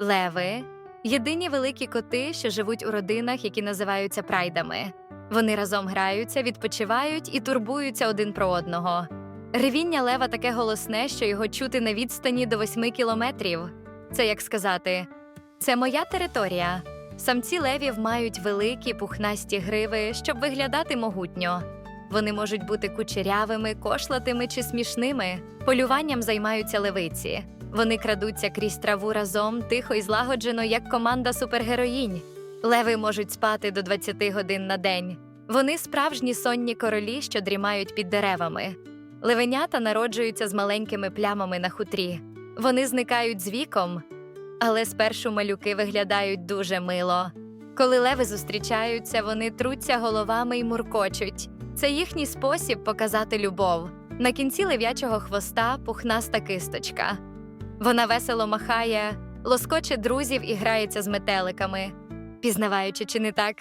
Леви єдині великі коти, що живуть у родинах, які називаються прайдами. Вони разом граються, відпочивають і турбуються один про одного. Ревіння лева таке голосне, що його чути на відстані до 8 кілометрів. Це як сказати: це моя територія. Самці левів мають великі пухнасті гриви, щоб виглядати могутньо. Вони можуть бути кучерявими, кошлатими чи смішними. Полюванням займаються левиці. Вони крадуться крізь траву разом, тихо і злагоджено, як команда супергероїнь. Леви можуть спати до 20 годин на день. Вони справжні сонні королі, що дрімають під деревами. Левенята народжуються з маленькими плямами на хутрі. Вони зникають з віком, але спершу малюки виглядають дуже мило. Коли леви зустрічаються, вони труться головами й муркочуть. Це їхній спосіб показати любов. На кінці лев'ячого хвоста пухнаста кисточка. Вона весело махає, лоскоче друзів і грається з метеликами. Пізнаваючи, чи не так,